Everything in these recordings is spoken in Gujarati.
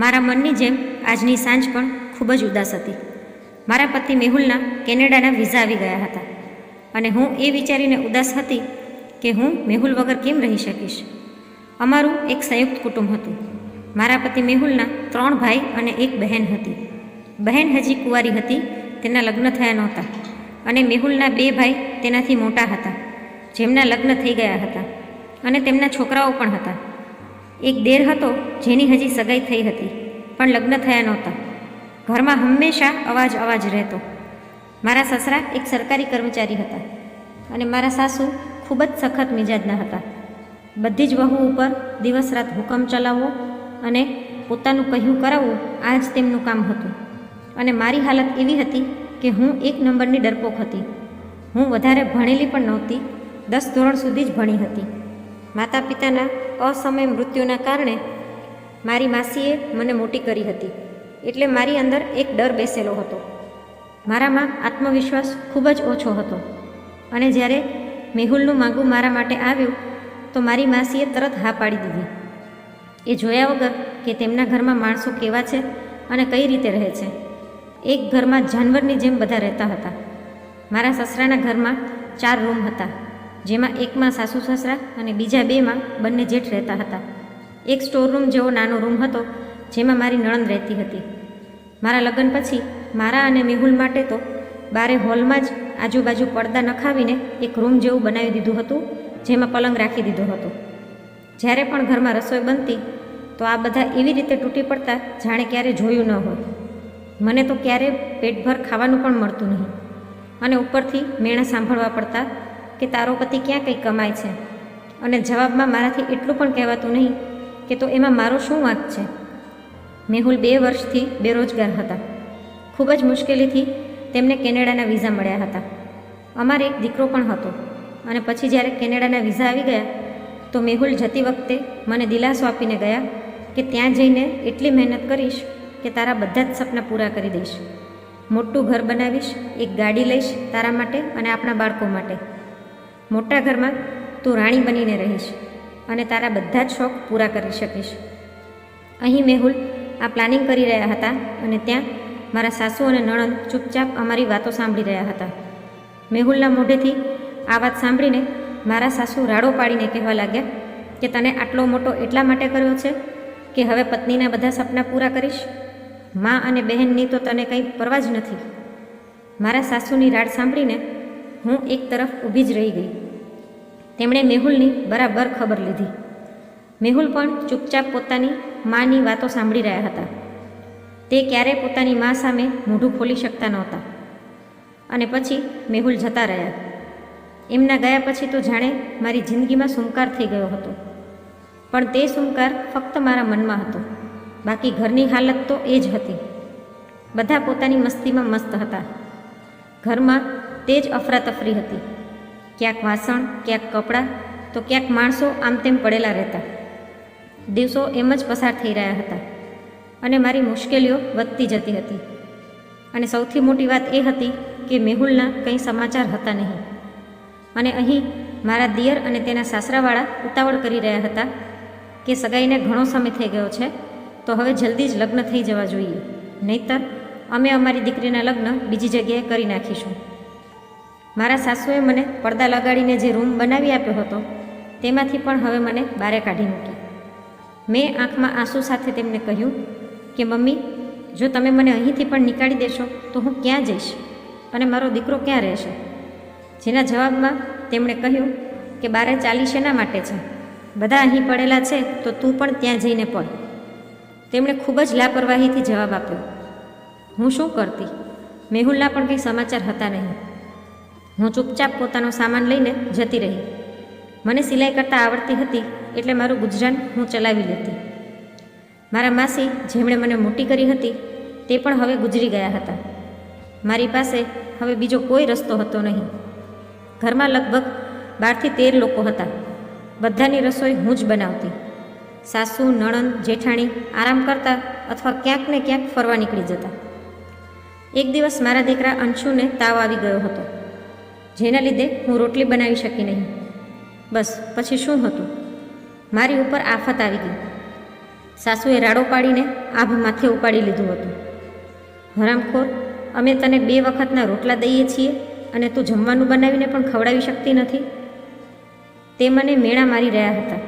મારા મનની જેમ આજની સાંજ પણ ખૂબ જ ઉદાસ હતી. મારા પતિ મેહુલના કેનેડાના વિઝા આવી ગયા હતા અને હું એ વિચારીને ઉદાસ હતી કે હું મેહુલ વગર કેમ રહી શકીશ? અમારું એક સંયુક્ત કુટુંબ હતું. મારા પતિ મેહુલના ત્રણ ભાઈ અને એક બહેન હતી. બહેન હજી કુંવારી હતી, તેના લગ્ન થયા નહોતા અને મેહુલના બે ભાઈ તેનાથી મોટા હતા, જેમના લગ્ન થઈ ગયા હતા અને તેમના છોકરાઓ પણ હતા. એક દેર હતો જેની હજી સગાઈ થઈ હતી, પણ લગ્ન થયા નહોતા. ઘરમાં હંમેશા અવાજ અવાજ રહેતો. મારા સસરા એક સરકારી કર્મચારી હતા અને મારા સાસુ ખૂબ જ સખત મિજાજના હતા. બધી જ વહુ ઉપર દિવસ રાત હુકમ ચલાવવો અને પોતાનું કહ્યું કરાવવું આ જ તેમનું કામ હતું. અને મારી હાલત એવી હતી કે હું એક નંબરની ડરપોક હતી. હું વધારે ભણેલી પણ નહોતી, દસ ધોરણ સુધી જ ભણી હતી. માતા પિતાના અસમય મૃત્યુના કારણે મારી માસીએ મને મોટી કરી હતી. એટલે મારી અંદર એક ડર બેસેલો હતો. મારામાં આત્મવિશ્વાસ ખૂબ જ ઓછો હતો. અને જ્યારે મેહુલનું માગું મારા માટે આવ્યું, તો મારી માસીએ તરત હા પાડી દીધી. એ જોયા વગર કે તેમના ઘરમાં માણસો કેવા છે અને કઈ રીતે રહે છે. એક ઘરમાં જાનવરની જેમ બધા રહેતા હતા. મારા સસરાના ઘરમાં ચાર રૂમ હતા. જેમાં એકમાં સાસુ સસરા અને બીજા બેમાં બંને જેઠ રહેતા હતા. એક સ્ટોર રૂમ જેવો નાનો રૂમ હતો, જેમાં મારી નણંદ રહેતી હતી. મારા લગ્ન પછી મારા અને મેહુલ માટે તો બારે હોલમાં જ આજુબાજુ પડદા નખાવીને એક રૂમ જેવું બનાવી દીધું હતું, જેમાં પલંગ રાખી દીધો હતો. જ્યારે પણ ઘરમાં રસોઈ બનતી, તો આ બધા એવી રીતે તૂટી પડતા જાણે ક્યારે જોયું ન હોય. મને તો ક્યારે પેટભર ખાવાનું પણ મળતું નહીં. અને ઉપરથી મેણા સાંભળવા પડતા કે તારો પતિ ક્યાં કંઈ કમાય છે? અને જવાબમાં મારાથી એટલું પણ કહેવાતું નહીં કે તો એમાં મારો શું વાંક છે? મેહુલ બે વર્ષથી બેરોજગાર હતા. ખૂબ જ મુશ્કેલીથી તેમને કેનેડાના વિઝા મળ્યા હતા. અમારે એક દીકરો પણ હતો. અને પછી જ્યારે કેનેડાના વિઝા આવી ગયા, તો મેહુલ જતી વખતે મને દિલાસો આપીને ગયા કે ત્યાં જઈને એટલી મહેનત કરીશ કે તારા બધા જ સપના પૂરા કરી દઈશ. મોટું ઘર બનાવીશ, એક ગાડી લઈશ તારા માટે અને આપણા બાળકો માટે. મોટા ઘરમાં તું રાણી બનીને રહીશ અને તારા બધા જ શોખ પૂરા કરી શકીશ. અહીં મેહુલ આ પ્લાનિંગ કરી રહ્યા હતા અને ત્યાં મારા સાસુ અને નણંદ ચૂપચાપ અમારી વાતો સાંભળી રહ્યા હતા. મેહુલના મોઢેથી આ વાત સાંભળીને મારા સાસુ રાડો પાડીને કહેવા લાગ્યા કે તને આટલો મોટો એટલા માટે કર્યો છે કે હવે પત્નીના બધા સપના પૂરા કરીશ? મા અને બહેનની તો તને કંઈ પરવા જ નથી. મારા સાસુની રાડ સાંભળીને હું એક તરફ ઊભી જ રહી ગઈ. તેમણે મેહુલની બરાબર ખબર લીધી. મેહુલ પણ ચૂપચાપ પોતાની માની વાતો સાંભળી રહ્યા હતા. તે ક્યારેય પોતાની મા સામે મોઢું ખોલી શકતા નહોતા. અને પછી મેહુલ જતા રહ્યા. એમના ગયા પછી તો જાણે મારી જિંદગીમાં સુમકાર થઈ ગયો હતો. પણ તે સુમકાર ફક્ત મારા મનમાં હતો. બાકી ઘરની હાલત તો એ જ હતી. બધા પોતાની મસ્તીમાં મસ્ત હતા. ઘરમાં તે જ અફરાતફરી હતી. ક્યાંક વાસણ, ક્યાંક કપડાં, તો ક્યાંક માણસો આમ તેમ પડેલા રહેતા. દિવસો એમ જ પસાર થઈ રહ્યા હતા અને મારી મુશ્કેલીઓ વધતી જતી હતી. અને સૌથી મોટી વાત એ હતી કે મેહુલના કંઈ સમાચાર હતા નહીં. અને અહીં મારા દિયર અને તેના સાસરાવાળા ઉતાવળ કરી રહ્યા હતા કે સગાઈને ઘણો સમય થઈ ગયો છે, તો હવે જલ્દી જ લગ્ન થઈ જવા જોઈએ. નહીતર અમે અમારી દીકરીના લગ્ન બીજી જગ્યાએ કરી નાખીશું. મારા સાસુએ મને પડદા લગાડીને જે રૂમ બનાવી આપ્યો હતો, તેમાંથી પણ હવે મને બારે કાઢી મૂકી. મેં આંખમાં આંસુ સાથે તેમને કહ્યું કે, મમ્મી, જો તમે મને અહીંથી પણ નીકાળી દેશો, તો હું ક્યાં જઈશ? અને મારો દીકરો ક્યાં રહેશે? જેના જવાબમાં તેમણે કહ્યું કે, બારે ચાલી શેના માટે છે? બધા અહીં પડેલા છે, તો તું પણ ત્યાં જઈને પડ. તેમણે ખૂબ જ લાપરવાહીથી જવાબ આપ્યો. હું શું કરતી? મેહુલના પણ કંઈ સમાચાર હતા નહીં. હું ચૂપચાપ પોતાનો સામાન લઈને જતી રહી. મને સિલાઈ કરતાં આવડતી હતી એટલે મારું ગુજરાન હું ચલાવી લેતી. મારા માસી જેમણે મને મોટી કરી હતી તે પણ હવે ગુજરી ગયા હતા. મારી પાસે હવે બીજો કોઈ રસ્તો હતો નહીં. ઘરમાં લગભગ બારથી તેર લોકો હતા. બધાની રસોઈ હું જ બનાવતી. સાસુ, નણંદ, જેઠાણી આરામ કરતા અથવા ક્યાંક ને ક્યાંક ફરવા નીકળી જતા. એક દિવસ મારા દીકરા અંશુને તાવ આવી ગયો હતો. જેના લીધે હું રોટલી બનાવી શકી નહીં. બસ, પછી શું હતું? મારી ઉપર આફત આવી ગઈ. સાસુએ રાડો પાડીને આભ માથે ઉપાડી લીધું હતું. હરામખોર, અમે તને બે વખતના રોટલા દઈએ છીએ અને તું જમવાનું બનાવીને પણ ખવડાવી શકતી નથી? તે મને મેણા મારી રહ્યા હતા.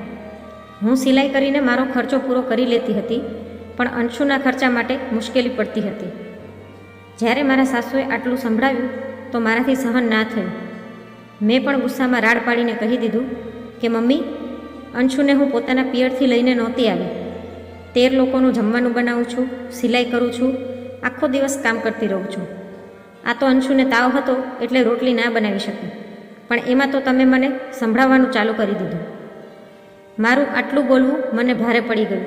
હું સિલાઈ કરીને મારો ખર્ચો પૂરો કરી લેતી હતી, પણ અંશુના ખર્ચા માટે મુશ્કેલી પડતી હતી. જ્યારે મારા સાસુએ આટલું સંભળાવ્યું તો મારાથી સહન ના થયું. મેં પણ ગુસ્સામાં રાડ પાડીને કહી દીધું કે, મમ્મી, અંશુને હું પોતાના પિયરથી લઈને નહોતી આવી. તેર લોકોનું જમવાનું બનાવું છું, સિલાઈ કરું છું, આખો દિવસ કામ કરતી રહું છું. આ તો અંશુને તાવ હતો એટલે રોટલી ના બનાવી શકી. પણ એમાં તો તમે મને સંભળાવવાનું ચાલુ કરી દીધું. મારું આટલું બોલવું મને ભારે પડી ગયું.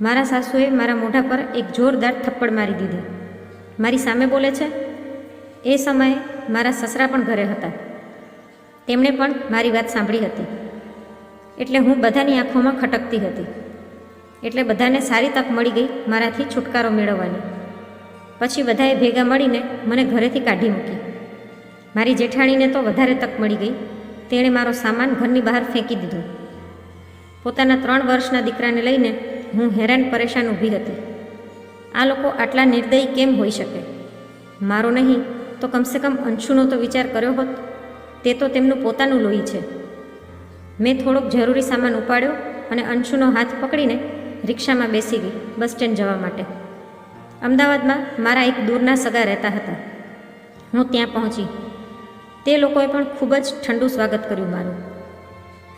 મારા સાસુએ મારા મોઢા પર એક જોરદાર થપ્પડ મારી દીધી. મારી સામે બોલે છે એ સમયે મારા સસરા પણ ઘરે હતા. તેમણે પણ મારી વાત સાંભળી હતી. એટલે હું બધાની આંખોમાં ખટકતી હતી. એટલે બધાને સારી તક મળી ગઈ મારાથી છુટકારો મેળવવાની. પછી બધાએ ભેગા મળીને મને ઘરેથી કાઢી મૂકી. મારી જેઠાણીને તો વધારે તક મળી ગઈ. તેણે મારો સામાન ઘરની બહાર ફેંકી દીધો. પોતાના ત્રણ વર્ષના દીકરાને લઈને હું હેરાન પરેશાન ઊભી હતી. આ લોકો આટલા નિર્દયી કેમ હોઈ શકે? મારો નહીં તો કમસે કમ અંશુનો તો વિચાર કર્યો હોત. તે તો તેમનું પોતાનું લોહી છે. મેં થોડોક જરૂરી સામાન ઉપાડ્યો અને અંશુનો હાથ પકડીને રિક્ષામાં બેસી ગઈ બસ સ્ટેન્ડ જવા માટે. અમદાવાદમાં મારા એક દૂરના સગા રહેતા હતા. હું ત્યાં પહોંચી. તે લોકોએ પણ ખૂબ જ ઠંડુ સ્વાગત કર્યું મારું.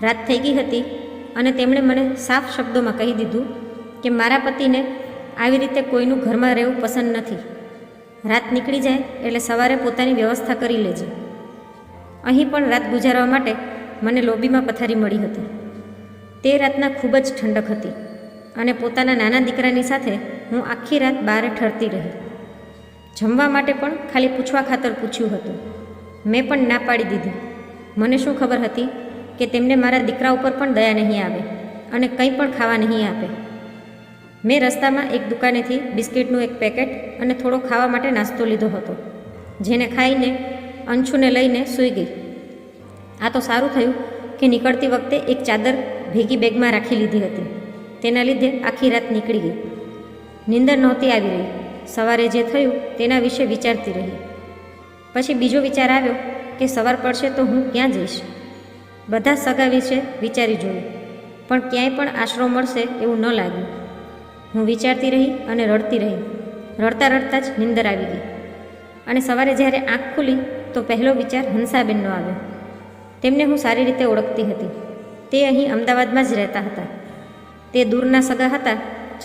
રાત થઈ ગઈ હતી અને તેમણે મને સાફ શબ્દોમાં કહી દીધું કે મારા પતિને આવી રીતે કોઈનું ઘરમાં રહેવું પસંદ નથી. રાત નીકળી જાય એટલે સવારે પોતાની વ્યવસ્થા કરી લેજે. અહીં પણ રાત ગુજારવા માટે મને લોબીમાં પથારી મળી હતી. તે રાતના ખૂબ જ ઠંડક હતી અને પોતાના નાના દીકરાની સાથે હું આખી રાત બહાર ઠરતી રહી. જમવા માટે પણ ખાલી પૂછવા ખાતર પૂછ્યું હતું. મેં પણ ના પાડી દીધી. મને શું ખબર હતી કે તેમને મારા દીકરા ઉપર પણ દયા નહીં આવે અને કંઈ પણ ખાવા નહીં આપે. મેં રસ્તામાં એક દુકાનેથી બિસ્કિટનું એક પેકેટ અને થોડો ખાવા માટે નાસ્તો લીધો હતો, જેને ખાઈને અંશુને લઈને સૂઈ ગઈ. આ તો સારું થયું કે નીકળતી વખતે એક ચાદર ભેગી બેગમાં રાખી લીધી હતી. તેના લીધે આખી રાત નીકળી ગઈ. નીંદર નહોતી આવી રહી. સવારે જે થયું તેના વિશે વિચારતી રહી. પછી બીજો વિચાર આવ્યો કે સવાર પડશે તો હું ક્યાં જઈશ? બધા સગા વિશે વિચારી જોયું, પણ ક્યાંય પણ આશરો મળશે એવું ન લાગ્યું. હું વિચારતી રહી અને રડતી રહી. રડતા રડતા જ નિંદર આવી ગઈ. અને સવારે જ્યારે આંખ ખુલી તો પહેલો વિચાર હંસાબેનનો આવ્યો. તેમને હું સારી રીતે ઓળખતી હતી. તે અહીં અમદાવાદમાં જ રહેતા હતા. તે દૂરના સગા હતા.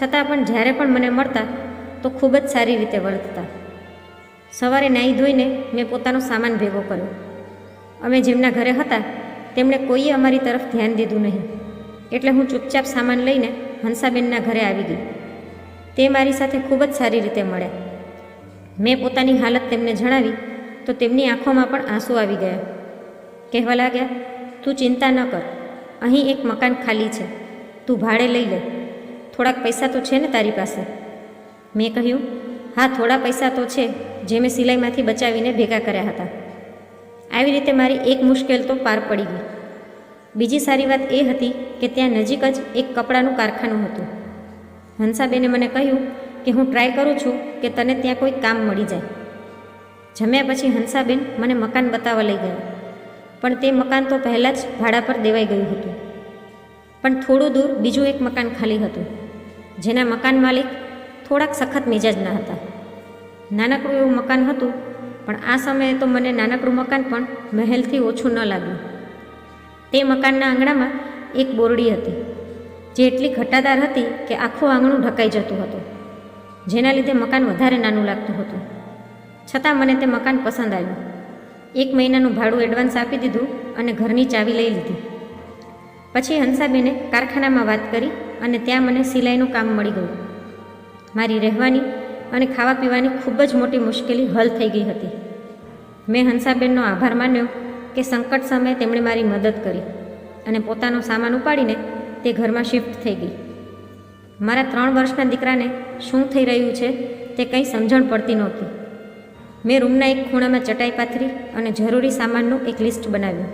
છતાં પણ જ્યારે પણ મને મળતા તો ખૂબ જ સારી રીતે વર્તતા સવારે નાહી ધોઈને મેં પોતાનો સામાન ભેગો કર્યો. અમે જેમના ઘરે હતા તેમણે કોઈએ અમારી તરફ ધ્યાન દીધું નહીં. એટલે હું ચૂપચાપ સામાન લઈને હંસાબેનના ઘરે આવી ગઈ. તે મારી સાથે ખૂબ જ સારી રીતે મળ્યા મેં પોતાની હાલત તેમને જણાવી, તો તેમની આંખોમાં પણ આંસુ આવી ગયા. કહેવા લાગ્યા, તું ચિંતા ન કર, અહીં એક મકાન ખાલી છે, તું ભાડે લઈ લે. થોડાક પૈસા તો છે ને તારી પાસે. મેં કહ્યું, હા, થોડા પૈસા તો છે, જે મેં સિલાઈમાંથી બચાવીને ભેગા કર્યા હતા. આવી રીતે મારી એક મુશ્કેલ તો પાર પડી ગઈ. બીજી સારી વાત એ હતી કે ત્યાં નજીક જ એક કપડાનું કારખાનું હતું. હંસાબેને મને કહ્યું કે હું ટ્રાય કરું છું કે તને ત્યાં કોઈ કામ મળી જાય. જમ્યા પછી હંસાબેન મને મકાન બતાવવા લઈ ગયા. પણ તે મકાન તો પહેલાં જ ભાડા પર દેવાઈ ગયું હતું. પણ થોડું દૂર બીજું એક મકાન ખાલી હતું, જેના મકાન માલિક થોડાક સખત મિજાજના હતા. નાનકડું એવું મકાન હતું, પણ આ સમયે તો મને નાનકડું મકાન પણ મહેલથી ઓછું ન લાગ્યું. તે મકાનના આંગણામાં એક બોરડી હતી. જે એટલી ઘટાદાર હતી કે આખું આંગણું ઢકાઈ જતું હતું, જેના લીધે મકાન વધારે નાનું લાગતું હતું. છતાં મને તે મકાન પસંદ આવ્યું. એક મહિનાનું ભાડું એડવાન્સ આપી દીધું અને ઘરની ચાવી લઈ લીધી. પછી હંસાબેને કારખાનામાં વાત કરી અને ત્યાં મને સિલાઈનું કામ મળી ગયું. મારી રહેવાની અને ખાવા પીવાની ખૂબ જ મોટી મુશ્કેલી હલ થઈ ગઈ હતી. મેં હંસાબેનનો આભાર માન્યો કે સંકટ સમયે તેમણે મારી મદદ કરી અને પોતાનો સામાન ઉપાડીને તે ઘરમાં શિફ્ટ થઈ ગઈ. મારા ત્રણ વર્ષના દીકરાને શું થઈ રહ્યું છે તે કંઈ સમજણ પડતી નહોતી. મેં રૂમના એક ખૂણામાં ચટાઈ પાથરી અને જરૂરી સામાનનું એક લિસ્ટ બનાવ્યું.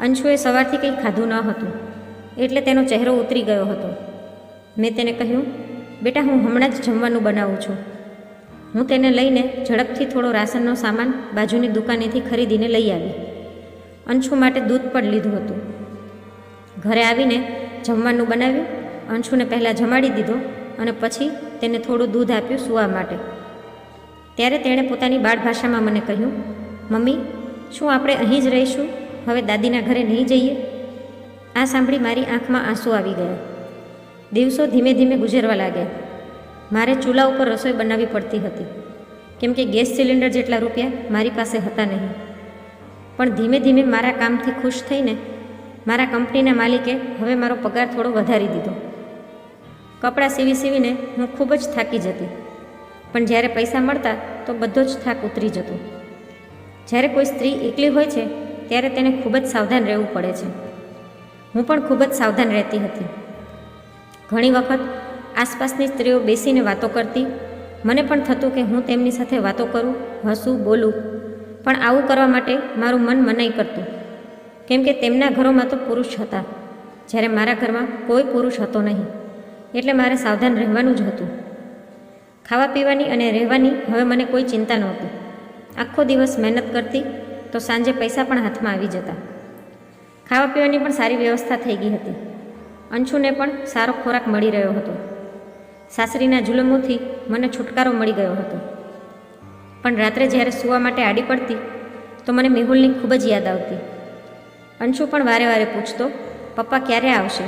અંશુએ સવારથી કંઈ ખાધું ન હતું, એટલે તેનો ચહેરો ઉતરી ગયો હતો. મેં તેને કહ્યું, બેટા, હું હમણાં જ જમવાનું બનાવું છું. હું તેને લઈને ઝડપથી થોડો રાશનનો સામાન બાજુની દુકાનેથી ખરીદીને લઈ આવી. અંશુ માટે દૂધ પણ લીધું હતું. ઘરે આવીને જમવાનું બનાવ્યું. અંશુને પહેલાં જમાડી દીધો અને પછી તેને થોડું દૂધ આપ્યું સૂવા માટે. ત્યારે તેણે પોતાની બાળ ભાષામાં મને કહ્યું, મમ્મી, શું આપણે અહીં જ રહીશું? હવે દાદીના ઘરે નહીં જઈએ? આ સાંભળી મારી આંખમાં આંસુ આવી ગયા. દિવસો ધીમે ધીમે ગુજરવા લાગ્યા. મારે ચૂલા ઉપર રસોઈ બનાવવી પડતી હતી. કેમ કે ગેસ સિલિન્ડર જેટલા રૂપિયા મારી પાસે હતા નહીં. પણ ધીમે ધીમે મારા કામથી ખુશ થઈને મારા કંપનીના માલિકે હવે મારો પગાર થોડો વધારી દીધો. કપડાં સીવી સીવીને હું ખૂબ જ થાકી જતી. પણ જ્યારે પૈસા મળતા તો બધો જ થાક ઉતરી જતો. જ્યારે કોઈ સ્ત્રી એકલી હોય છે, ત્યારે તેને ખૂબ જ સાવધાન રહેવું પડે છે. હું પણ ખૂબ જ સાવધાન રહેતી હતી. ઘણી વખત આસપાસની સ્ત્રીઓ બેસીને વાતો કરતી. મને પણ થતું કે હું તેમની સાથે વાતો કરું, હસું, બોલું. પણ આવું કરવા માટે મારું મન મનાઈ કરતું. કેમ કે તેમના ઘરોમાં તો પુરુષ હતા. જ્યારે મારા ઘરમાં કોઈ પુરુષ હતો નહીં. એટલે મારે સાવધાન રહેવાનું જ હતું. ખાવા પીવાની અને રહેવાની હવે મને કોઈ ચિંતા નહોતી. આખો દિવસ મહેનત કરતી તો સાંજે પૈસા પણ હાથમાં આવી જતા. ખાવા પીવાની પણ સારી વ્યવસ્થા થઈ ગઈ હતી. અંશુને પણ સારો ખોરાક મળી રહ્યો હતો. સાસરીના જુલમોથી મને છુટકારો મળી ગયો હતો. પણ રાત્રે જ્યારે સૂવા માટે આડી પડતી તો મને મેહુલની ખૂબ જ યાદ આવતી. અંશુ પણ વારે વારે પૂછતો, પપ્પા ક્યારે આવશે?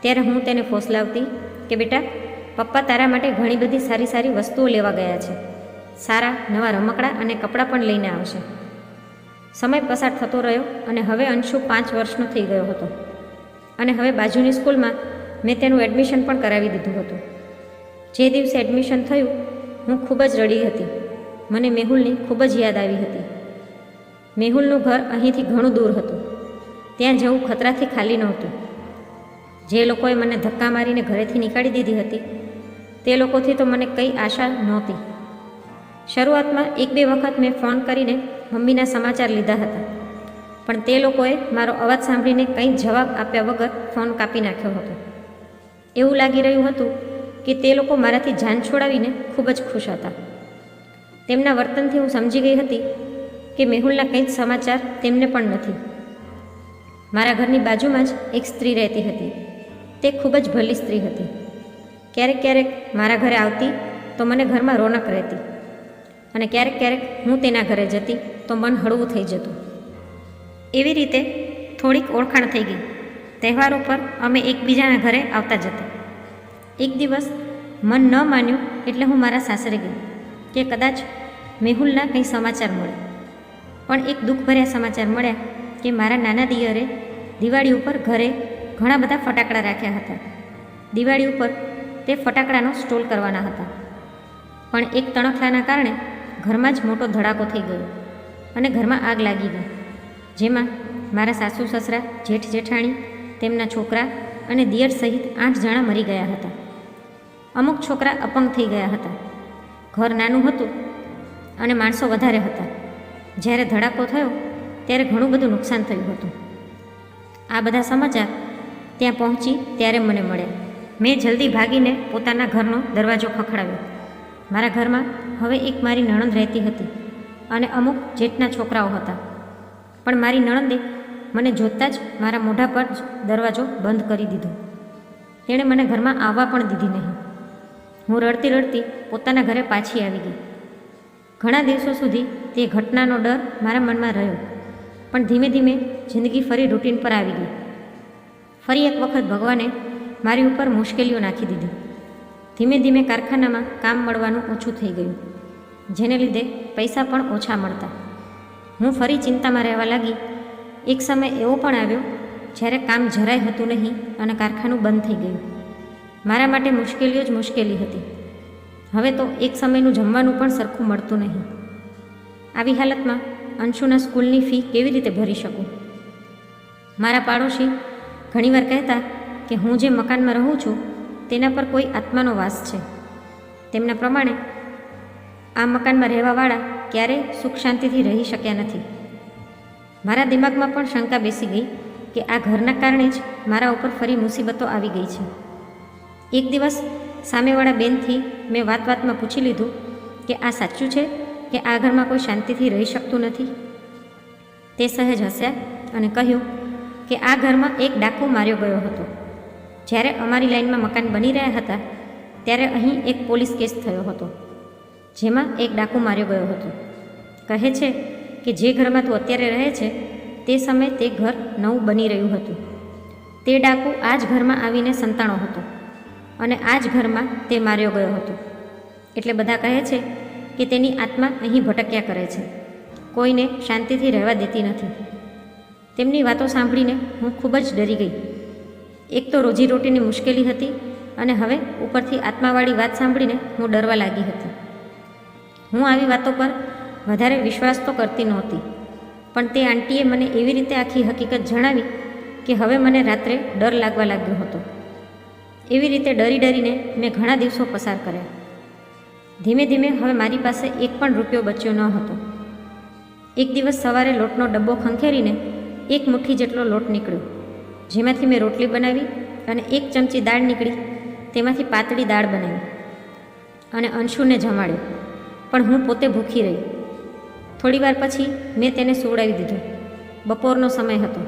ત્યારે હું તેને ફોસલાવતી કે, બેટા, પપ્પા તારા માટે ઘણી બધી સારી સારી વસ્તુઓ લેવા ગયા છે. સારા, નવા રમકડા અને કપડાં પણ લઈને આવશે. સમય પસાર થતો રહ્યો અને હવે અંશુ પાંચ વર્ષનો થઈ ગયો હતો. અને હવે બાજુની સ્કૂલમાં મેં તેનું એડમિશન પણ કરાવી દીધું હતું. જે દિવસે એડમિશન થયું, હું ખૂબ જ રડી હતી. મને મેહુલની ખૂબ જ યાદ આવી હતી. મેહુલનું ઘર અહીંથી ઘણું દૂર હતું. ત્યાં જવું ખતરાથી ખાલી નહોતું. જે લોકોએ મને ધક્કા મારીને ઘરેથી નીકાળી દીધી હતી, તે લોકોથી તો મને કંઈ આશા નહોતી. શરૂઆતમાં એક બે વખત મેં ફોન કરીને મમ્મીના સમાચાર લીધા હતા, પણ તે લોકોએ મારો અવાજ સાંભળીને કંઈ જવાબ આપ્યા વગર ફોન કાપી નાખ્યો હતો. એવું લાગી રહ્યું હતું કે તે લોકો મારાથી જાન છોડાવીને ખૂબ જ ખુશ હતા. તેમના વર્તનથી હું સમજી ગઈ હતી કે મેહુલના કંઈ જ સમાચાર તેમને પણ નથી. મારા ઘરની બાજુમાં જ એક સ્ત્રી રહેતી હતી. તે ખૂબ જ ભલી સ્ત્રી હતી. ક્યારેક ક્યારેક મારા ઘરે આવતી તો મને ઘરમાં રોનક રહેતી અને ક્યારેક ક્યારેક હું તેના ઘરે જતી તો મન હળવું થઈ જતું. એવી રીતે થોડીક ઓળખાણ થઈ ગઈ. તહેવારો પર અમે એકબીજાના ઘરે આવતા જતા. એક દિવસ મન ન માન્યું એટલે હું મારા સાસરે ગઈ કે કદાચ મેહુલના કંઈ સમાચાર મળે. પણ એક દુઃખભર્યા સમાચાર મળ્યા કે મારા નાના દિયરે દિવાળી ઉપર ઘરે ઘણા બધા ફટાકડા રાખ્યા હતા. દિવાળી ઉપર તે ફટાકડાનો સ્ટોલ કરવાના હતા. પણ એક તણખલાના કારણે ઘરમાં જ મોટો ધડાકો થઈ ગયો અને ઘરમાં આગ લાગી ગઈ. જેમાં મારા સાસુ, સસરા, જેઠ, જેઠાણી, તેમના છોકરા અને દિયર સહિત આઠ જણા મરી ગયા હતા. અમુક છોકરા અપંગ થઈ ગયા હતા. ઘર નાનું હતું અને માણસો વધારે હતા. જ્યારે ધડાકો થયો ત્યારે ઘણું બધું નુકસાન થયું હતું. આ બધા સમાચાર ત્યાં પહોંચી ત્યારે મને મળ્યા મેં જલ્દી ભાગીને પોતાના ઘરનો દરવાજો ખખડાવ્યો. મારા ઘરમાં હવે એક મારી નણંદ રહેતી હતી અને અમુક જેઠના છોકરાઓ હતા. પણ મારી નણંદે મને જોતાં જ મારા મોઢા પર જ દરવાજો બંધ કરી દીધો. તેણે મને ઘરમાં આવવા પણ દીધી નહીં. હું રડતી રડતી પોતાના ઘરે પાછી આવી ગઈ. ઘણા દિવસો સુધી તે ઘટનાનો ડર મારા મનમાં રહ્યો. પણ ધીમે ધીમે જિંદગી ફરી રૂટીન પર આવી ગઈ. ફરી એક વખત ભગવાને મારી ઉપર મુશ્કેલીઓ નાખી દીધી. ધીમે ધીમે કારખાનામાં કામ મળવાનું ઓછું થઈ ગયું. જેને લીધે પૈસા પણ ઓછા મળતા. હું ફરી ચિંતામાં રહેવા લાગી. એક સમય એવો પણ આવ્યો જ્યારે કામ જરાય હતું નહીં અને કારખાનું બંધ થઈ ગયું. મારા માટે મુશ્કેલીઓ જ મુશ્કેલી હતી. હવે તો એક સમયનું જમવાનું પણ સરખું મળતું નહીં. આવી હાલતમાં અંશુના સ્કૂલની ફી કેવી રીતે ભરી શકું? મારા પાડોશી ઘણીવાર કહેતા કે હું જે મકાનમાં રહું છું, તેના પર કોઈ આત્માનો વાસ છે. તેમના પ્રમાણે, આ મકાનમાં રહેવાવાળા ક્યારેય સુખ શાંતિથી રહી શક્યા નથી. મારા દિમાગમાં પણ શંકા બેસી ગઈ કે આ ઘરના કારણે જ મારા ઉપર ફરી મુસીબતો આવી ગઈ છે. એક દિવસ સામેવાળા બેનથી મેં વાત વાતમાં પૂછી લીધું કે આ સાચું છે? કે આ ઘરમાં કોઈ શાંતિથી રહી શકતું નથી? તે સહેજ હસ્યા અને કહ્યું કે આ ઘરમાં એક ડાકુ માર્યો ગયો હતો. જ્યારે અમારી લાઈનમાં મકાન બની રહ્યા હતા, ત્યારે અહીં એક પોલીસ કેસ થયો હતો, જેમાં એક ડાકુ માર્યો ગયો હતો. કહે છે કે જે ઘરમાં તું અત્યારે રહે છે, તે સમયે તે ઘર નવું બની રહ્યું હતું. તે ડાકુ આ જ ઘરમાં આવીને સંતાણો હતો અને આ જ ઘરમાં તે માર્યો ગયો હતો. એટલે બધા કહે છે કે તેની આત્મા અહીં ભટક્યા કરે છે. કોઈને શાંતિથી રહેવા દેતી નથી. તેમની વાતો સાંભળીને હું ખૂબ જ ડરી ગઈ. એક તો રોજીરોટીની મુશ્કેલી હતી અને હવે ઉપરથી આત્માવાળી વાત સાંભળીને હું ડરવા લાગી હતી. હું આવી વાતો પર વધારે વિશ્વાસ તો કરતી નહોતી, પણ તે આંટીએ મને એવી રીતે આખી હકીકત જણાવી કે હવે મને રાત્રે ડર લાગવા લાગ્યો હતો. એવી રીતે ડરી ડરીને મેં ઘણા દિવસો પસાર કર્યા. ધીમે ધીમે હવે મારી પાસે એક પણ રૂપિયો બચ્યો ન હતો. એક દિવસ સવારે લોટનો ડબ્બો ખંખેરીને એક મુઠ્ઠી જેટલો લોટ નીકળ્યો. જેમાંથી મેં રોટલી બનાવી અને એક ચમચી દાળ નીકળી, તેમાંથી પાતળી દાળ બનાવી અને અંશુને જમાડ્યો. પણ હું પોતે ભૂખી રહી. થોડીવાર પછી મેં તેને સુવડાવી દીધો. બપોરનો સમય હતો.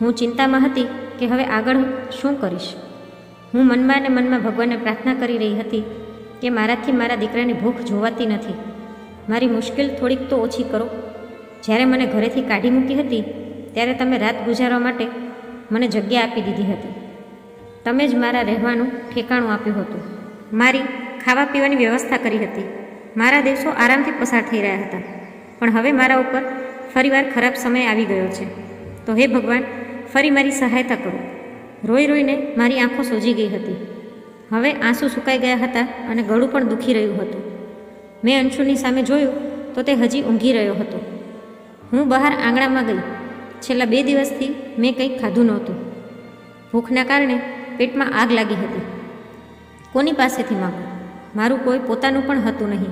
હું ચિંતામાં હતી કે હવે આગળ શું કરીશ? હું મનમાં ને મનમાં ભગવાનને પ્રાર્થના કરી રહી હતી કે મારાથી મારા દીકરાની ભૂખ જોવાતી નથી. મારી મુશ્કેલ થોડીક તો ઓછી કરો. જ્યારે મને ઘરેથી કાઢી મૂકી હતી, ત્યારે તમે રાત ગુજારવા માટે મને જગ્યા આપી દીધી હતી. તમે જ મારા રહેવાનું ઠેકાણું આપ્યું હતું. મારી ખાવા પીવાની વ્યવસ્થા કરી હતી. મારા દિવસો આરામથી પસાર થઈ રહ્યા હતા. પણ હવે મારા ઉપર ફરીવાર ખરાબ સમય આવી ગયો છે. તો હે ભગવાન, ફરી મારી સહાયતા કરો. રોઈ રોઈને મારી આંખો સોજી ગઈ હતી. હવે આંસુ સુકાઈ ગયા હતા અને ગળું પણ દુખી રહ્યું હતું. મેં અંશુની સામે જોયું તો તે હજી ઊંઘી રહ્યો હતો. હું બહાર આંગણામાં ગઈ. છેલ્લા બે દિવસથી મેં કંઈક ખાધું નહોતું. ભૂખના કારણે પેટમાં આગ લાગી હતી. કોની પાસેથી માગું? મારું કોઈ પોતાનું પણ હતું નહીં.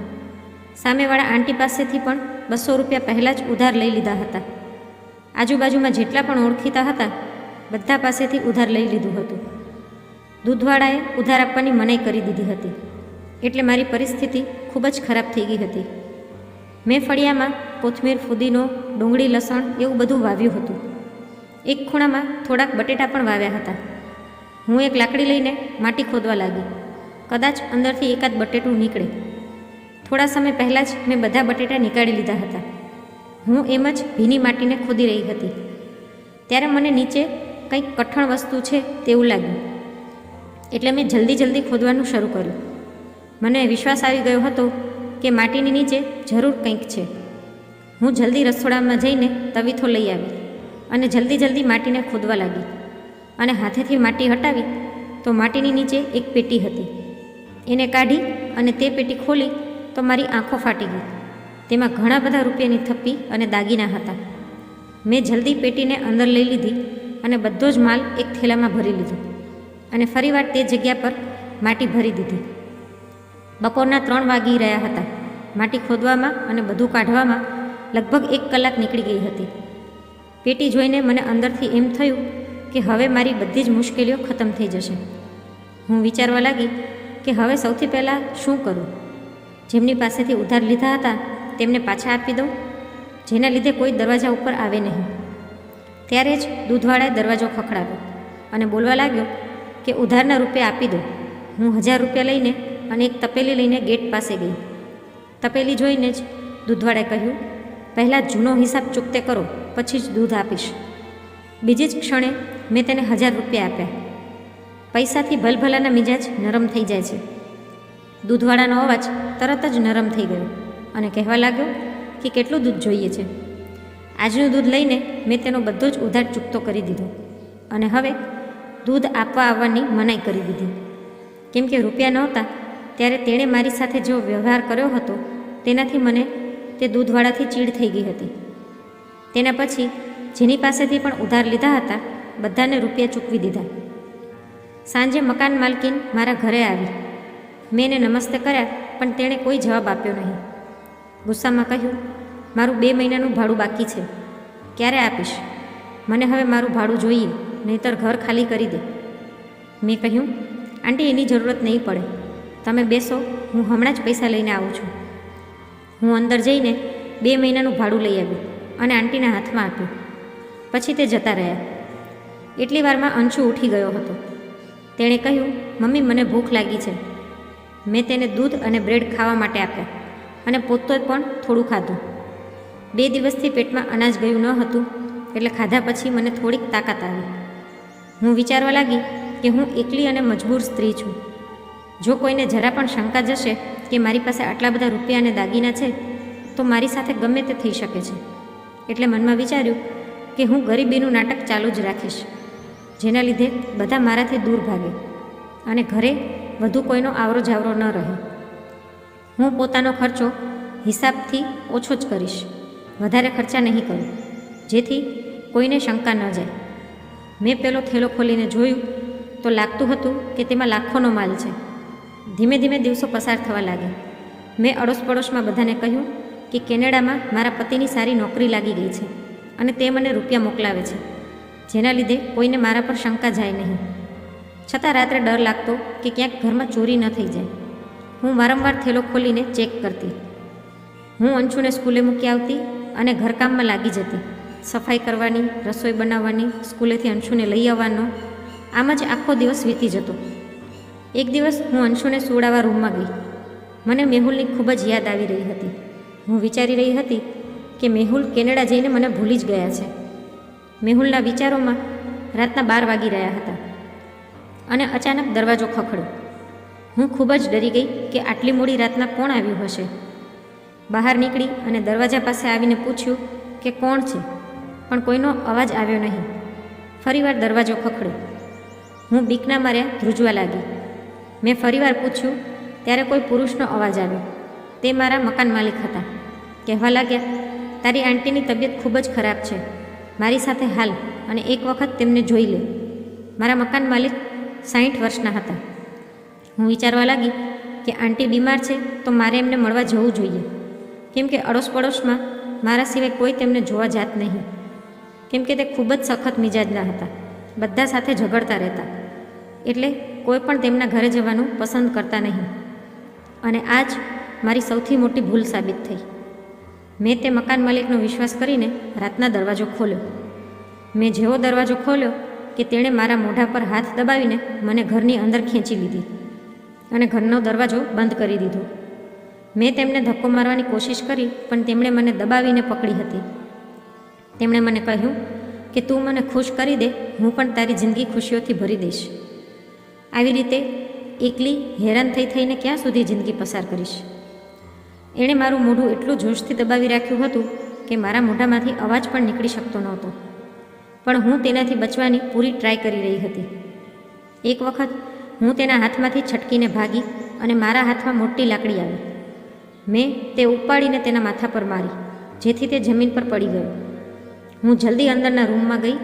સામેવાળા આંટી પાસેથી પણ બસો રૂપિયા પહેલાં જ ઉધાર લઈ લીધા હતા. આજુબાજુમાં જેટલા પણ ઓળખીતા હતા, બધા પાસેથી ઉધાર લઈ લીધું હતું. દૂધવાળાએ ઉધાર આપવાની મનાઈ કરી દીધી હતી. એટલે મારી પરિસ્થિતિ ખૂબ જ ખરાબ થઈ ગઈ હતી. મેં ફળિયામાં કોથમીર, ફુદીનો, ડુંગળી, લસણ એવું બધું વાવ્યું હતું. એક ખૂણામાં થોડાક બટેટા પણ વાવ્યા હતા. હું એક લાકડી લઈને માટી ખોદવા લાગી. કદાચ અંદરથી એકાદ બટેટું નીકળે. થોડા સમય પહેલાં જ મેં બધા બટેટા નીકાળી લીધા હતા. હું એમ જ ભીની માટીને ખોદી રહી હતી. ત્યારે મને નીચે કંઈક કઠણ વસ્તુ છે તેવું લાગ્યું. એટલે મેં જલ્દી જલ્દી ખોદવાનું શરૂ કર્યું. મને વિશ્વાસ આવી ગયો હતો કે માટીની નીચે જરૂર કંઈક છે. હું જલ્દી રસોડામાં જઈને તવીથો લઈ આવી અને જલ્દી જલ્દી માટીને ખોદવા લાગી. અને હાથેથી માટી હટાવી તો માટીની નીચે એક પેટી હતી. એને કાઢી અને તે પેટી ખોલી તો મારી આંખો ફાટી ગઈ. તેમાં ઘણા બધા રૂપિયાની થપ્પી અને દાગીના હતા. મેં જલ્દી પેટીને અંદર લઈ લીધી અને બધો જ માલ એક થેલામાં ભરી લીધો. અને ફરીવાર તે જગ્યા પર માટી ભરી દીધી. બપોરના ત્રણ વાગી રહ્યા હતા. માટી ખોદવામાં અને બધું કાઢવામાં લગભગ એક કલાક નીકળી ગઈ હતી. પેટી જોઈને મને અંદરથી એમ થયું કે હવે મારી બધી જ મુશ્કેલીઓ ખતમ થઈ જશે. હું વિચારવા લાગી કે હવે સૌથી પહેલાં શું કરું? જેમની પાસેથી ઉધાર લીધા હતા, તેમને પાછા આપી દઉં, જેના લીધે કોઈ દરવાજા ઉપર આવે નહીં. ત્યારે જ દૂધવાળાએ દરવાજો ખખડાવ્યો અને બોલવા લાગ્યો કે ઉધારના રૂપિયા આપી દો. હું હજાર રૂપિયા લઈને અને એક તપેલી લઈને ગેટ પાસે ગઈ. તપેલી જોઈને જ દૂધવાળાએ કહ્યું, પહેલાં જૂનો હિસાબ ચૂકતે કરો, પછી જ દૂધ આપીશ. બીજી જ ક્ષણે મેં તેને હજાર રૂપિયા આપ્યા. પૈસાથી ભલભલાના મિજાજ નરમ થઈ જાય છે. દૂધવાળાનો અવાજ તરત જ નરમ થઈ ગયો અને કહેવા લાગ્યો કે કેટલું દૂધ જોઈએ છે. આજનું દૂધ લઈને મેં તેનો બધો જ ઉધાર ચૂકતો કરી દીધો. અને હવે દૂધ આપવા આવવાની મનાઈ કરી દીધી. કેમ કે રૂપિયા નહોતા, ત્યારે તેણે મારી સાથે જો વ્યવહાર કર્યો હતો, તેનાથી મને તે દૂધવાળાથી ચીડ થઈ ગઈ હતી. તેના પછી જેની પાસેથી પણ ઉધાર લીધા હતા, બધાને રૂપિયા ચૂકવી દીધા. સાંજે મકાન માલકીન મારા ઘરે આવી. મેં એને નમસ્તે કર્યા, પણ તેણે કોઈ જવાબ આપ્યો નહીં. ગુસ્સામાં કહ્યું, મારું બે મહિનાનું ભાડું બાકી છે. ક્યારે આપીશ? મને હવે મારું ભાડું જોઈએ. નહીતર ઘર ખાલી કરી દે. મેં કહ્યું, આંટી, એની જરૂરત નહીં પડે. તમે બેસો, હું હમણાં જ પૈસા લઈને આવું છું. હું અંદર જઈને બે મહિનાનું ભાડું લઈ આવ્યું અને આંટીના હાથમાં આપ્યું પછી તે જતા રહ્યા. એટલી વારમાં અંશુ ઉઠી ગયો હતો. તેણે કહ્યું, મમ્મી, મને ભૂખ લાગી છે. મેં તેને દૂધ અને બ્રેડ ખાવા માટે આપ્યા અને પોતો પણ થોડું ખાધું. બે દિવસથી પેટમાં અનાજ ગયું ન હતું એટલે ખાધા પછી મને થોડીક તાકાત આવી. હું વિચારવા લાગી કે હું એકલી અને મજબૂર સ્ત્રી છું. જો કોઈને જરા પણ શંકા જશે કે મારી પાસે આટલા બધા રૂપિયા અને દાગીના છે, તો મારી સાથે ગમે તે થઈ શકે છે. એટલે મનમાં વિચાર્યું કે હું ગરીબીનું નાટક ચાલુ જ રાખીશ, જેના લીધે બધા મારાથી દૂર ભાગે અને ઘરે વધુ કોઈનો આવરો જાવરો ન રહે. હું પોતાનો ખર્ચો હિસાબથી ઓછો જ કરીશ, વધારે ખર્ચા નહીં કરું, જેથી કોઈને શંકા ન જાય. મેં પેલો થેલો ખોલીને જોયું તો લાગતું હતું કે તેમાં લાખોનો માલ છે. ધીમે ધીમે દિવસો પસાર થવા લાગ્યા. મેં અડોશ પડોશમાં બધાને કહ્યું કે કેનેડામાં મારા પતિની સારી નોકરી લાગી ગઈ છે અને તે મને રૂપિયા મોકલાવે છે. જેના લીધે કોઈને મારા પર શંકા જાય નહીં. છતાં રાત્રે ડર લાગતો કે ક્યાંક ઘરમાં ચોરી ન થઈ જાય. હું વારંવાર થેલો ખોલીને ચેક કરતી. હું અંશુને સ્કૂલે મૂકી આવતી અને ઘરકામમાં લાગી જતી. સફાઈ કરવાની, રસોઈ બનાવવાની, સ્કૂલેથી અંશુને લઈ આવવાનો, આમ જ આખો દિવસ વીતી જતો. એક દિવસ હું અંશુને સુવડાવવા રૂમમાં ગઈ. મને મેહુલની ખૂબ જ યાદ આવી રહી હતી. હું વિચારી રહી હતી કે મેહુલ કેનેડા જઈને મને ભૂલી જ ગયા છે. મેહુલના વિચારોમાં રાતના બાર વાગી રહ્યા હતા અને અચાનક દરવાજો ખખડ્યો. હું ખૂબ જ ડરી ગઈ કે આટલી મોડી રાતના કોણ આવ્યું હશે. બહાર નીકળી અને દરવાજા પાસે આવીને પૂછ્યું કે કોણ છે? પણ કોઈનો અવાજ આવ્યો નહીં. ફરીવાર દરવાજો ખખડ્યો. હું બીકના માર્યા ધ્રુજવા લાગી. મેં ફરીવાર પૂછ્યું, ત્યારે કોઈ પુરુષનો અવાજ આવ્યો? તે મારા મકાન માલિક હતા. કહેવા લાગ્યા, તારી આંટીની તબિયત ખૂબ જ ખરાબ છે. મારી સાથે હાલ અને એક વખત તેમને જોઈ લે. મારા મકાન માલિક સાહીઠ વર્ષના હતા. હું વિચારવા લાગી કે આંટી બીમાર છે તો મારે એમને મળવા જવું જોઈએ. કેમ કે અડોશ પડોશમાં મારા સિવાય કોઈ તેમને જોવા જાત નહીં. કેમ કે તે ખૂબ જ સખત મિજાજના હતા. બધા સાથે ઝઘડતા રહેતા. એટલે કોઈ પણ તેમના ઘરે જવાનું પસંદ કરતા નહીં. અને આ જ મારી સૌથી મોટી ભૂલ સાબિત થઈ. મેં તે મકાન માલિકનો વિશ્વાસ કરીને રાતના દરવાજો ખોલ્યો. મેં જેવો દરવાજો ખોલ્યો કે તેણે મારા મોઢા પર હાથ દબાવીને મને ઘરની અંદર ખેંચી લીધી અને ઘરનો દરવાજો બંધ કરી દીધો. મેં તેમને ધક્કો મારવાની કોશિશ કરી, પણ તેમણે મને દબાવીને પકડી હતી. તેમણે મને કહ્યું કે તું મને ખુશ કરી દે, હું પણ તારી જિંદગી ખુશીઓથી ભરી દઈશ. આવી રીતે એકલી હેરાન થઈ થઈને ક્યાં સુધી જિંદગી પસાર કરીશ? એણે મારું મોઢું એટલું જોશથી દબાવી રાખ્યું હતું કે મારા મોઢામાંથી અવાજ પણ નીકળી શકતો નહોતો. પણ હું તેનાથી બચવાની પૂરી ટ્રાય કરી રહી હતી. એક વખત હું તેના હાથમાંથી છટકીને ભાગી અને મારા હાથમાં મોટી લાકડી આવી. મેં તે ઉપાડીને તેના માથા પર મારી, જેથી તે જમીન પર પડી ગયો. હું જલ્દી અંદરના રૂમમાં ગઈ,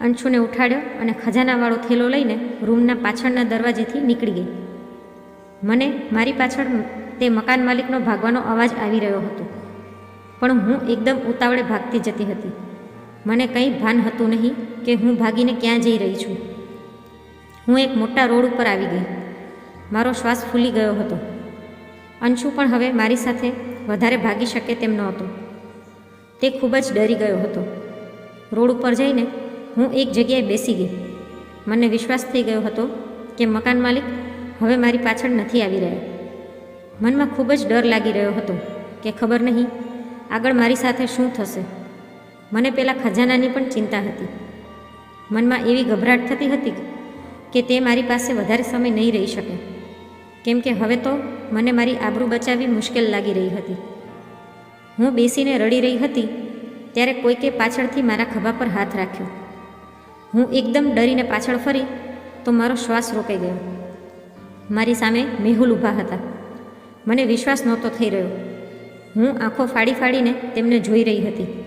અંશુને ઉઠાડ્યો અને ખજાનાવાળો થેલો લઈને રૂમના પાછળના દરવાજેથી નીકળી ગઈ. મને મારી પાછળ તે મકાન માલિકનો ભાગવાનો અવાજ આવી રહ્યો હતો, પણ હું એકદમ ઉતાવળે ભાગતી જતી હતી. મને કંઈ ભાન હતું નહીં કે હું ભાગીને ક્યાં જઈ રહી છું. હું એક મોટા રોડ ઉપર આવી ગઈ. મારો શ્વાસ ફૂલી ગયો હતો. અંશુ પણ હવે મારી સાથે વધારે ભાગી શકે તેમ નહોતો. તે ખૂબ જ ડરી ગયો હતો. રોડ ઉપર જઈને હું એક જગ્યાએ બેસી ગઈ. મને વિશ્વાસ થઈ ગયો હતો કે મકાન માલિક હવે મારી પાછળ નથી આવી રહ્યા. મનમાં ખૂબ જ ડર લાગી રહ્યો હતો કે ખબર નહીં આગળ મારી સાથે શું થશે. મને પેલા ખજાનાની પણ ચિંતા હતી. મનમાં એવી ગભરાટ થતી હતી કે તે મારી પાસે વધારે સમય નહીં રહી શકે. કેમ કે હવે તો મને મારી આબરૂ બચાવવી મુશ્કેલ લાગી રહી હતી. હું બેસીને રડી રહી હતી ત્યારે કોઈકે પાછળથી મારા ખભા પર હાથ રાખ્યો. હું એકદમ ડરીને પાછળ ફરી તો મારો શ્વાસ રોકાઈ ગયો. મારી સામે મેહુલ ઊભા હતા. મને વિશ્વાસ નહોતો થઈ રહ્યો. હું આંખો ફાડી ફાડીને તેમને જોઈ રહી હતી.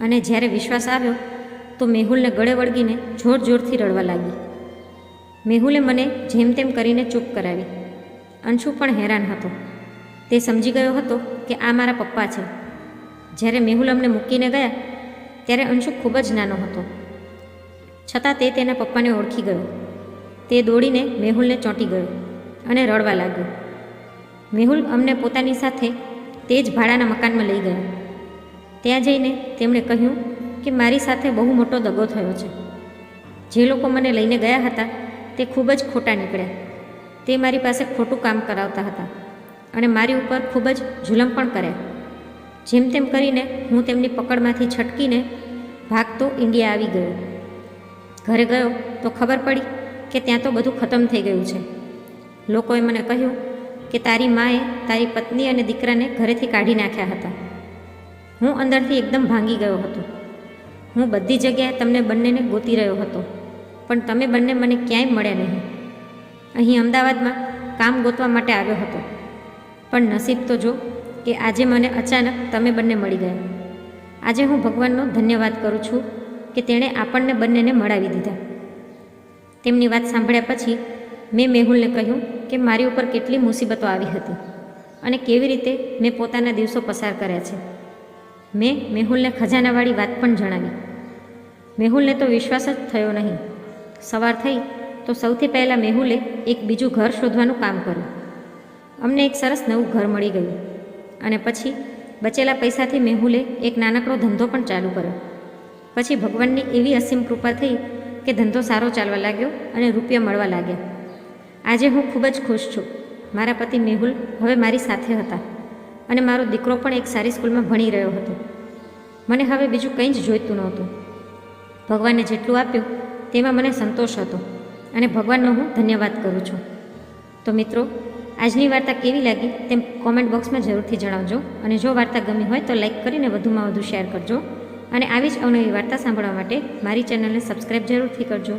અને જ્યારે વિશ્વાસ આવ્યો તો મેહુલને ગળે વળગીને જોર જોરથી રડવા લાગી. મેહુલે મને જેમ તેમ કરીને ચૂપ કરાવી. અંશુ પણ હેરાન હતો. તે સમજી ગયો હતો કે આ મારા પપ્પા છે. જ્યારે મેહુલ અમને મૂકીને ગયા, ત્યારે અંશુ ખૂબ જ નાનો હતો. છતાં તે તેના પપ્પાને ઓળખી ગયો. તે દોડીને મેહુલને ચોંટી ગયો અને રડવા લાગ્યો. મેહુલ અમને પોતાની સાથે તે જ ભાડાના મકાનમાં લઈ ગયા. ત્યાં જઈને તેમણે કહ્યું કે મારી સાથે બહુ મોટો દગો થયો છે. જે લોકો મને લઈને ગયા હતા તે ખૂબ જ ખોટા નીકળ્યા. તે મારી પાસે ખોટું કામ કરાવતા હતા અને મારી ઉપર ખૂબ જ જુલમ પણ કર્યા. જેમ તેમ કરીને હું તેમની પકડમાંથી છટકીને ભાગતો ઇન્ડિયા આવી ગયો. ઘરે ગયો તો ખબર પડી કે ત્યાં તો બધું ખતમ થઈ ગયું છે. લોકોએ મને કહ્યું કે તારી માએ તારી પત્ની અને દીકરાને ઘરેથી કાઢી નાખ્યા હતા. હું અંદરથી એકદમ ભાંગી ગયો હતો. હું બધી જગ્યાએ તમને બંનેને ગોતી રહ્યો હતો, પણ તમે બંને મને ક્યાંય મળ્યા નહીં. અહીં અમદાવાદમાં કામ ગોતવા માટે આવ્યો હતો. પણ નસીબ તો જો કે આજે મને અચાનક તમે બંને મળી ગયા. આજે હું ભગવાનનો ધન્યવાદ કરું છું કે તેણે આપણને બંનેને મળાવી દીધા. તેમની વાત સાંભળ્યા પછી મેં મેહુલને કહ્યું કે મારી ઉપર કેટલી મુસીબતો આવી હતી અને કેવી રીતે મેં પોતાના દિવસો પસાર કર્યા છે. મેં મેહુલને ખજાનાવાળી વાત પણ જણાવી. મેહુલને તો વિશ્વાસ જ થયો નહીં. સવાર થઈ તો સૌથી પહેલાં મેહુલે એક બીજું ઘર શોધવાનું કામ કર્યું. અમને એક સરસ નવું ઘર મળી ગયું. અને પછી બચેલા પૈસાથી મેહુલે એક નાનકડો ધંધો પણ ચાલુ કર્યો. પછી ભગવાનની એવી અસીમ કૃપા થઈ કે ધંધો સારો ચાલવા લાગ્યો અને રૂપિયા મળવા લાગ્યા. આજે હું ખૂબ જ ખુશ છું. મારા પતિ મેહુલ હવે મારી સાથે હતા અને મારો દીકરો પણ એક સારી સ્કૂલમાં ભણી રહ્યો હતો. મને હવે બીજું કંઈ જ જોઈતું નહોતું. ભગવાને જેટલું આપ્યું તેમાં મને સંતોષ હતો અને ભગવાનનો હું ધન્યવાદ કરું છું. તો મિત્રો આજની વાર્તા કેવી લાગી તેમ કોમેન્ટ બોક્સમાં જરૂરથી જણાવજો. અને જો વાર્તા ગમી હોય તો લાઈક કરીને વધુમાં વધુ શેર કરજો. અને આવી જ અવનવી વાર્તા સાંભળવા માટે મારી ચેનલને સબસ્ક્રાઈબ જરૂરથી કરજો.